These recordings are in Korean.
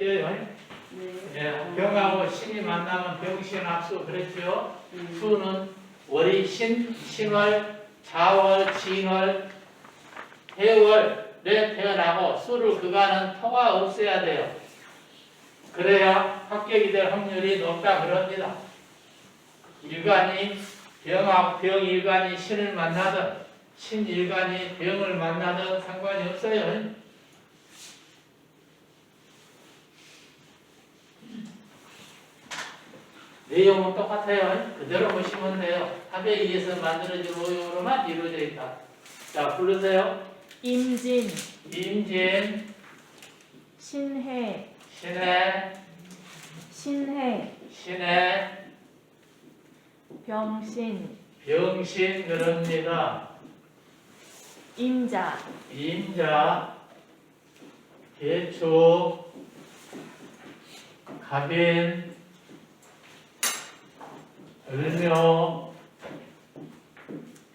예, 네. 예, 병하고 신이 만나면 병신 합수 그랬죠. 음. 수는 월이 신, 신월, 자월, 진월, 해월에 태어나고 수를 그가는 터가 없어야 돼요. 그래야 합격이 될 확률이 높다 그럽니다. 일간이 병하고 병일간이 신을 만나든 신일간이 병을 만나든 상관이 없어요. 내용은 똑같아요. 그대로 보시면 돼요. 합에 의해서 만들어진 오용으로만 이루어져 있다. 자, 부르세요. 임진, 임진, 신해, 신해, 신해, 신해, 병신, 병신 그럽니다. 임자, 임자, 개초, 갑인, 을묘,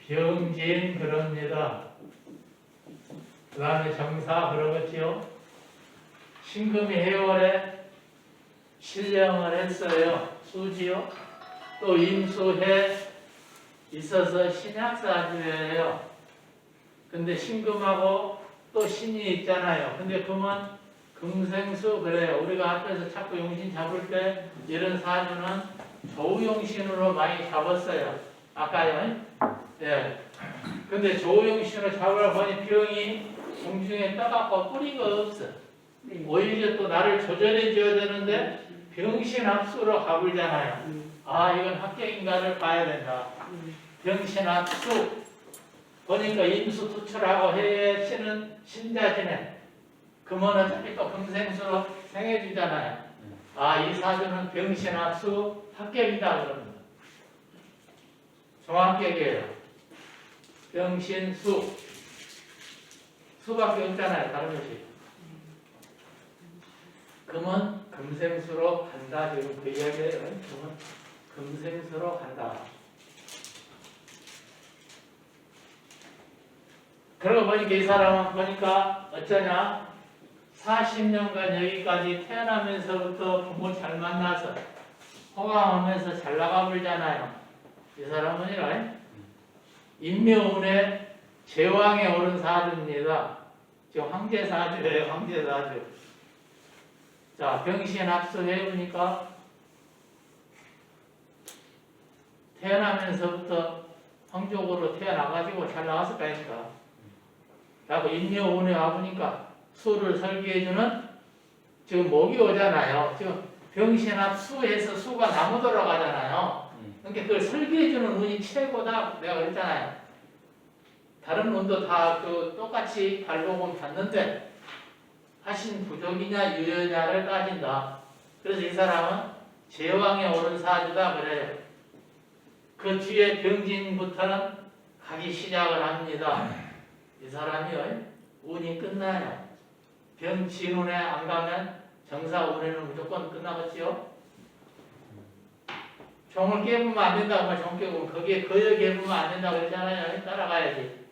병진 그럽니다. 그 다음에 정사 그러겠지요. 신금이 해월에 신령을 했어요. 수지요. 또 임수해 있어서 신약사주예요. 근데 신금하고 또 신이 있잖아요. 근데 금은 금생수 그래요. 우리가 앞에서 자꾸 용신 잡을 때 이런 사주는 조용신으로 많이 잡았어요. 아까요. 예. 근데 조용신으로 잡으려 보니 병이 공중에 떠갖고 뿌리가 없어. 네. 오히려 또 나를 조절해 줘야 되는데 병신 합수로 가불잖아요. 음. 아 이건 합격인가를 봐야 된다. 음. 병신 합수 보니까 임수 투출하고 해에 신은 신자지네. 금은 어차피 또 금생수로 생해주잖아요. 아 이 사주는 병신 합수 합격이다 그럽니다. 종합격이에요. 병신 수 수밖에 없잖아요. 다른 것이. 금은 금생수로 간다 지금 그 이야기예요. 금은 금생수로 간다. 그러고 보니까 이 사람은 보니까 어쩌냐 40년간 여기까지 태어나면서부터 부모 잘 만나서 호강하면서 잘 나가 불잖아요. 이 사람은요 인묘운의 제왕에 오른 사주입니다. 지금 황제 사주예요. 황제 사주. 자 병신 합수해 보니까 태어나면서부터 황족으로 태어나가지고 잘 나왔을 거 아닙니까? 라고 인묘운에 와보니까 수를 설계해주는 지금 목이 오잖아요. 지금 병신합 수에서 수가 나무 돌아가잖아요. 그러니까 그걸 설계해주는 운이 최고다. 내가 그랬잖아요. 다른 운도 다 그 똑같이 발복은 받는데 하신 부족이냐 유효냐를 따진다. 그래서 이 사람은 제왕에 오른 사주다 그래요. 그 뒤에 병진부터는 가기 시작을 합니다. 이 사람이요 운이 끝나요. 병진운에 안 가면 정사운에는 무조건 끝나겠지요. 종을 깨부면 안 된다고 말종 깨부면 거기에 거여 깨부면 안 된다고 그러잖아요. 따라가야지.